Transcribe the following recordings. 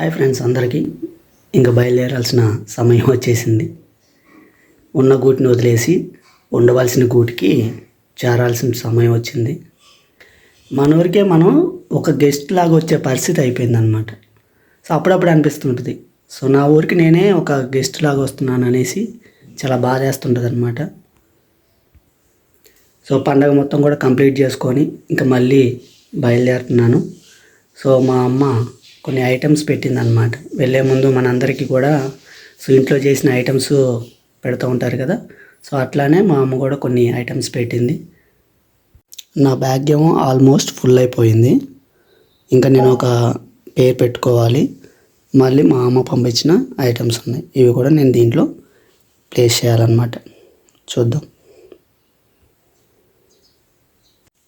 Hi friends అందరికీ. ఇంకా బయలుదేరాల్సిన సమయం వచ్చేసింది. ఉన్న గూటిని వదిలేసి ఉండవలసిన గూటికి చేరాల్సిన సమయం వచ్చింది. మన ఊరికే మనం ఒక గెస్ట్ లాగా వచ్చే పరిస్థితి అయిపోయిందనమాట సో అప్పుడప్పుడు అనిపిస్తుంటుంది. సో నా ఊరికి నేనే ఒక గెస్ట్ లాగా వస్తున్నాను అనేసి చాలా బాధ వేస్తుంటుంది అనమాట సో పండగ మొత్తం కూడా కంప్లీట్ చేసుకొని ఇంకా మళ్ళీ బయలుదేరుతున్నాను. సో మా అమ్మ కొన్ని ఐటమ్స్ పెట్టిందనమాట వెళ్ళే ముందు మనందరికీ కూడా సో ఇంట్లో చేసిన ఐటమ్స్ పెడుతూ ఉంటారు కదా. సో అట్లానే మా అమ్మ కూడా కొన్ని ఐటమ్స్ పెట్టింది. నా బ్యాగ్ ఏమో ఆల్మోస్ట్ ఫుల్ అయిపోయింది. ఇంకా నేను ఒక పేరు పెట్టుకోవాలి. మళ్ళీ మా అమ్మ పంపించిన ఐటమ్స్ ఉన్నాయి. ఇవి కూడా నేను దీంట్లో ప్లేస్ చేయాలన్నమాట. చూద్దాం.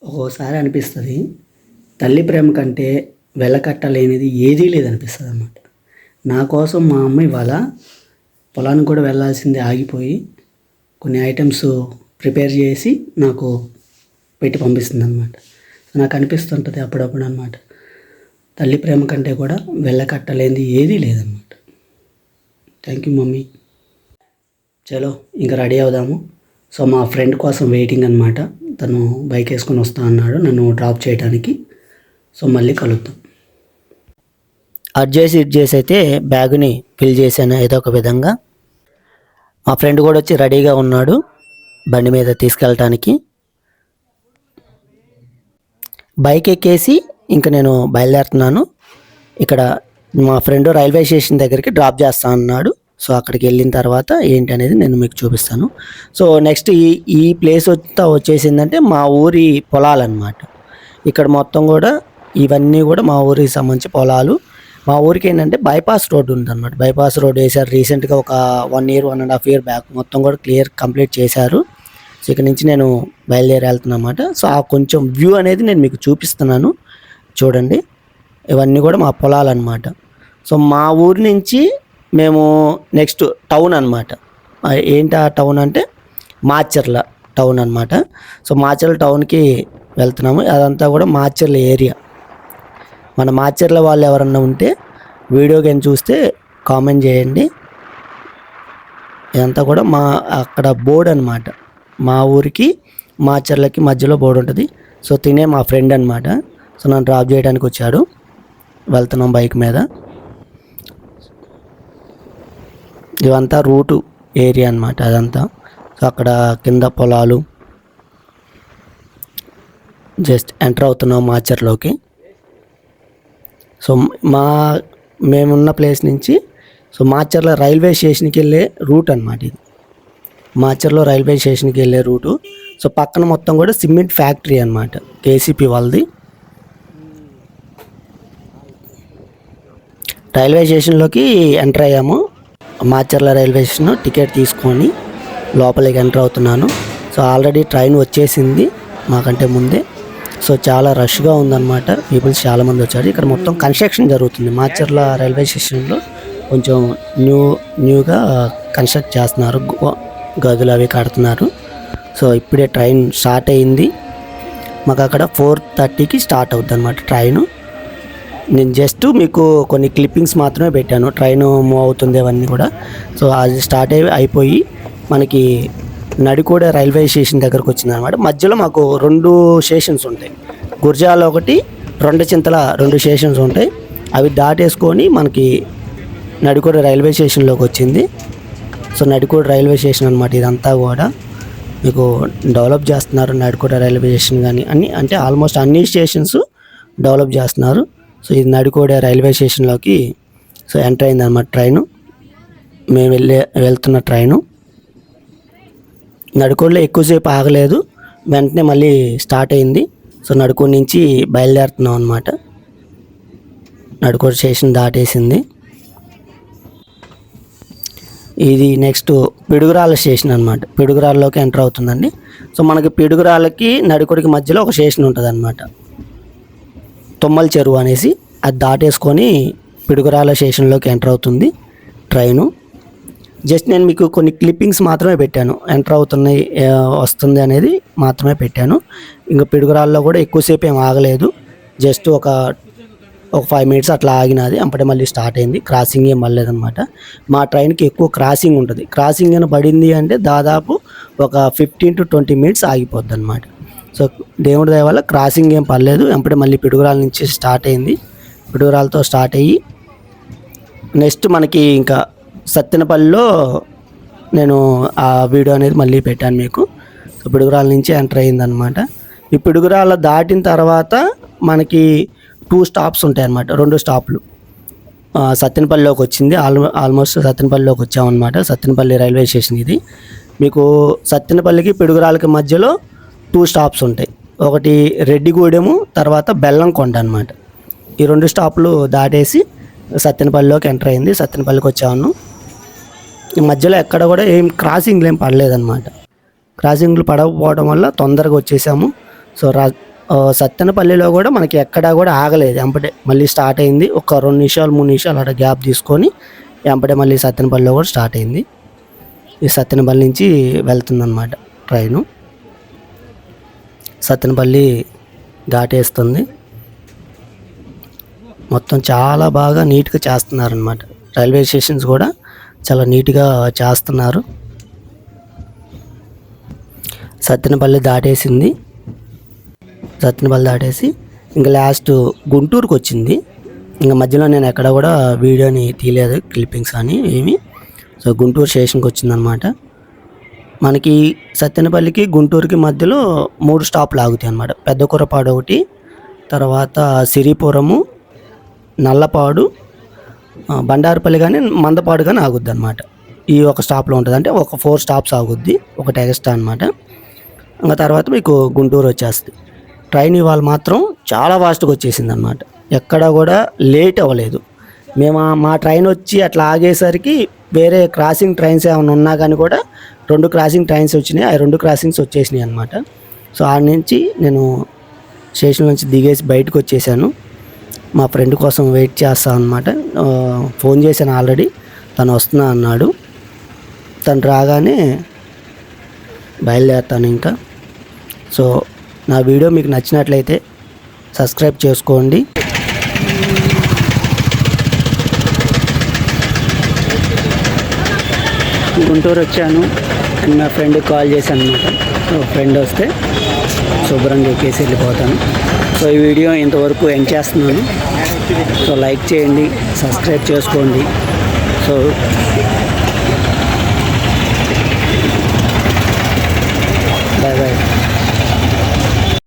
ఒక్కోసారి అనిపిస్తుంది తల్లి ప్రేమ కంటే వెళ్ళకట్టలేనిది ఏదీ లేదనిపిస్తుంది అన్నమాట నా కోసం మా అమ్మ ఇవాళ పొలానికి కూడా వెళ్ళాల్సింది ఆగిపోయి కొన్ని ఐటమ్స్ ప్రిపేర్ చేసి నాకు పెట్టి పంపిస్తుంది అనమాట నాకు అనిపిస్తుంటుంది అప్పుడప్పుడు అనమాట తల్లి ప్రేమ కంటే కూడా వెళ్ళకట్టలేనిది ఏదీ లేదన్నమాట. Thank you mummy. చలో ఇంకా రెడీ అవుదాము. సో మా ఫ్రెండ్ కోసం వెయిటింగ్ అనమాట తను బైక్ వేసుకొని వస్తా అన్నాడు. నన్ను డ్రాప్ చేయడానికి సో మళ్ళీ కలుద్దాం. అట్ చేసి ఇట్ చేసి అయితే బ్యాగుని ఫిల్ చేశాను ఏదో ఒక విధంగా. మా ఫ్రెండ్ కూడా వచ్చి రెడీగా ఉన్నాడు బండి మీద తీసుకెళ్ళటానికి. బైక్ ఎక్కేసి ఇంకా నేను బయలుదేరుతున్నాను. ఇక్కడ మా ఫ్రెండ్ రైల్వే స్టేషన్ దగ్గరికి డ్రాప్ చేస్తా అన్నాడు. సో అక్కడికి వెళ్ళిన తర్వాత ఏంటి అనేది నేను మీకు చూపిస్తాను. సో నెక్స్ట్ ఈ ఈ ప్లేస్ అంతా వచ్చేసిందంటే మా ఊరి పొలాలన్నమాట ఇక్కడ మొత్తం కూడా ఇవన్నీ కూడా మా ఊరికి సంబంధించి పొలాలు. మా ఊరికి ఏంటంటే బైపాస్ రోడ్ ఉందన్నమాట. బైపాస్ రోడ్ వేశారు. రీసెంట్గా ఒక one year one and half year back మొత్తం కూడా క్లియర్ కంప్లీట్ చేశారు. సో ఇక్కడ నుంచి నేను బయలుదేరి వెళ్తున్నమాట సో ఆ కొంచెం వ్యూ అనేది నేను మీకు చూపిస్తున్నాను. చూడండి. ఇవన్నీ కూడా మా పొలాలు అనమాట సో మా ఊరి నుంచి మేము నెక్స్ట్ టౌన్ అనమాట ఏంటి ఆ టౌన్ అంటే మాచర్ల టౌన్ అనమాట సో మాచర్ల టౌన్కి వెళ్తున్నాము. అదంతా కూడా మాచర్ల ఏరియా మన మాచర్ల వాళ్ళు ఎవరన్నా ఉంటే వీడియో గేమ్ చూస్తే కామెంట్ చేయండి. ఇదంతా కూడా మా అక్కడ బోర్డ్ అనమాట మా ఊరికి మాచర్లకి మధ్యలో బోర్డు ఉంటుంది. సో తినే మా ఫ్రెండ్ అనమాట సో నన్ను డ్రాప్ చేయడానికి వచ్చాడు. వెళ్తున్నాం బైక్ మీద. ఇవంతా రూటు ఏరియా అనమాట అదంతా. సో అక్కడ కింద పొలాలు. జస్ట్ ఎంటర్ అవుతున్నాం మాచర్లోకి. సో మా మేమున్న ప్లేస్ నుంచి సో మాచర్ల రైల్వే స్టేషన్కి వెళ్ళే రూట్ అనమాట ఇది. మాచర్లో రైల్వే స్టేషన్కి వెళ్ళే రూటు. సో పక్కన మొత్తం కూడా సిమెంట్ ఫ్యాక్టరీ అనమాట కేసీపీ వాళ్ళది. రైల్వే స్టేషన్లోకి ఎంటర్ అయ్యాము. మాచర్ల రైల్వే స్టేషన్ టికెట్ తీసుకొని లోపలికి ఎంటర్ అవుతున్నాను. సో ఆల్రెడీ ట్రైన్ వచ్చేసింది మాకంటే ముందే. సో చాలా రష్గా ఉందన్నమాట. పీపుల్స్ చాలామంది వచ్చారు. ఇక్కడ మొత్తం కన్స్ట్రక్షన్ జరుగుతుంది. మాచర్ల రైల్వే స్టేషన్లో కొంచెం న్యూ న్యూగా కన్స్ట్రక్ట్ చేస్తున్నారు. గదులు అవి కడుతున్నారు. సో ఇప్పుడే ట్రైన్ స్టార్ట్ అయింది. మాకు అక్కడ ఫోర్ థర్టీకి స్టార్ట్ అవుతుంది అనమాట ట్రైను. నేను జస్ట్ మీకు కొన్ని క్లిప్పింగ్స్ మాత్రమే పెట్టాను. ట్రైన్ మూవ్ అవుతుంది అవన్నీ కూడా. సో అది స్టార్ట్ అయి అయిపోయి మనకి నడికోడ రైల్వే స్టేషన్ దగ్గరకు వచ్చింది అనమాట మధ్యలో మాకు రెండు స్టేషన్స్ ఉంటాయి. గుర్జాల ఒకటి రెండు చింతల రెండు స్టేషన్స్ ఉంటాయి. అవి దాటేసుకొని మనకి నడికోడ రైల్వే స్టేషన్లోకి వచ్చింది. సో నడికోడ రైల్వే స్టేషన్ అనమాట ఇదంతా కూడా. మీకు డెవలప్ చేస్తున్నారు నడికోట రైల్వే స్టేషన్ కానీ అన్ని అంటే ఆల్మోస్ట్ అన్ని స్టేషన్స్ డెవలప్ చేస్తున్నారు. సో ఇది నడికోడ రైల్వే స్టేషన్లోకి సో ఎంటర్ అయిందన్నమాట ట్రైను. మేము వెళ్ళే వెళ్తున్న ట్రైను. నడుకోడలో ఎక్కువసేపు ఆగలేదు. వెంటనే మళ్ళీ స్టార్ట్ అయింది. సో నడుకోడి నుంచి బయలుదేరుతున్నాం అనమాట నడుకోడ స్టేషన్ దాటేసింది. ఇది నెక్స్ట్ పిడుగురాళ్ళ స్టేషన్ అనమాట పిడుగురాళ్ళలోకి ఎంటర్ అవుతుందండి. సో మనకి పిడుగురాళ్ళకి నడికొడికి మధ్యలో ఒక స్టేషన్ ఉంటుంది అనమాట తుమ్మల చెరువు అనేసి అది దాటేసుకొని పిడుగురాళ్ళ స్టేషన్లోకి ఎంటర్ అవుతుంది. ట్రైను. జస్ట్ నేను మీకు కొన్ని క్లిప్పింగ్స్ మాత్రమే పెట్టాను. ఎంటర్ అవుతున్నాయి వస్తుంది అనేది మాత్రమే పెట్టాను. ఇంకా పిడుగురాల్లో కూడా ఎక్కువసేపు ఏం ఆగలేదు. జస్ట్ ఒక ఒక ఫైవ్ మినిట్స్ అట్లా ఆగినది. అప్పుడే మళ్ళీ స్టార్ట్ అయింది. క్రాసింగ్ ఏం పడలేదన్నమాట. మా ట్రైన్కి ఎక్కువ క్రాసింగ్ ఉంటుంది. క్రాసింగ్ అని పడింది అంటే దాదాపు ఒక ఫిఫ్టీన్ టు ట్వంటీ మినిట్స్ ఆగిపోద్ది అనమాట సో దేవుడి దయ వల్ల క్రాసింగ్ ఏం పర్లేదు అప్పుడే మళ్ళీ పిడుగురాల నుంచి స్టార్ట్ అయింది. పిడుగురాలతో స్టార్ట్ అయ్యి నెక్స్ట్ మనకి ఇంకా సత్తెనపల్లిలో నేను ఆ వీడియో అనేది మళ్ళీ పెట్టాను మీకు. సో పిడుగురాల నుంచి ఎంటర్ అయిందనమాట ఈ పిడుగురాల దాటిన తర్వాత మనకి టూ స్టాప్స్ ఉంటాయి అన్నమాట రెండు స్టాప్లు. సత్తెనపల్లిలోకి వచ్చింది. ఆల్ ఆల్మోస్ట్ సత్తెనపల్లిలోకి వచ్చామన్నమాట. సత్తెనపల్లి రైల్వే స్టేషన్ ఇది. మీకు సత్తెనపల్లికి పిడుగురాలకి మధ్యలో టూ స్టాప్స్ ఉంటాయి. ఒకటి రెడ్డిగూడెము తర్వాత బెల్లంకొండ అనమాట ఈ రెండు స్టాప్లు దాటేసి సత్తెనపల్లిలోకి ఎంటర్ అయింది. సత్తెనపల్లికి వచ్చాను. ఈ మధ్యలో ఎక్కడ కూడా ఏం క్రాసింగ్లు ఏం పడలేదన్నమాట. క్రాసింగ్లు పడకపోవడం వల్ల తొందరగా వచ్చేసాము. సో రా సత్తెనపల్లిలో కూడా మనకి ఎక్కడా కూడా ఆగలేదు. ఎంపటే మళ్ళీ స్టార్ట్ అయింది. ఒక రెండు నిమిషాలు మూడు నిమిషాలు అక్కడ గ్యాప్ తీసుకొని ఎంపటే మళ్ళీ సత్తెనపల్లిలో కూడా స్టార్ట్ అయింది. ఈ సత్తెనపల్లి నుంచి వెళ్తుందన్నమాట ట్రైను. సత్తెనపల్లి ఘాటేస్తుంది మొత్తం చాలా బాగా నీట్గా చేస్తున్నారనమాట రైల్వే స్టేషన్స్ కూడా చాలా నీట్గా చేస్తున్నారు. సత్తెనపల్లి దాటేసింది. సత్తెనపల్లి దాటేసి ఇంకా లాస్ట్ గుంటూరుకు వచ్చింది. ఇంకా మధ్యలో నేను ఎక్కడ కూడా వీడియోని తీయలేదు క్లిప్పింగ్స్ అని ఏమి. సో గుంటూరు స్టేషన్కి వచ్చిందనమాట. మనకి సత్తెనపల్లికి గుంటూరుకి మధ్యలో మూడు స్టాప్లు ఆగుతాయి అనమాట పెద్ద కురపాడు ఒకటి తర్వాత సిరిపురము నల్లపాడు బండారుపల్లి కానీ మందపాడు కానీ ఆగుద్ది అనమాట ఈ ఒక స్టాప్లో ఉంటుంది అంటే ఒక ఫోర్ స్టాప్స్ ఆగుద్ది ఒకటి ఎక్స్ట్రా అనమాట ఇంకా తర్వాత మీకు గుంటూరు వచ్చేస్తుంది. ట్రైన్ ఇవాళ మాత్రం చాలా ఫాస్ట్గా వచ్చేసింది అనమాట ఎక్కడ కూడా లేట్ అవ్వలేదు. మేము మా ట్రైన్ వచ్చి అట్లా ఆగేసరికి వేరే క్రాసింగ్ ట్రైన్స్ ఏమైనా ఉన్నా కానీ కూడా రెండు క్రాసింగ్ ట్రైన్స్ వచ్చినాయి. ఆ రెండు క్రాసింగ్స్ వచ్చేసినాయి అనమాట సో ఆడ నుంచి నేను స్టేషన్ నుంచి దిగేసి బయటకు వచ్చేసాను. మా ఫ్రెండ్ కోసం వెయిట్ చేస్తాను అనమాట ఫోన్ చేశాను ఆల్రెడీ. తను వస్తున్నా అన్నాడు. తను రాగానే బయలుదేరుతాను ఇంకా. సో నా వీడియో మీకు నచ్చినట్లయితే సబ్స్క్రైబ్ చేసుకోండి. గుంటూరు వచ్చాను. అండ్ నా ఫ్రెండ్కి కాల్ చేశాను అనమాట ఫ్రెండ్ వస్తే శుభ్రంగా ఎక్కేసి వెళ్ళిపోతాను. సో ఈ వీడియో ఇంతవరకు ఎండ్ చేస్తున్నాను. సో లైక్ చేయండి సబ్స్క్రైబ్ చేసుకోండి. సో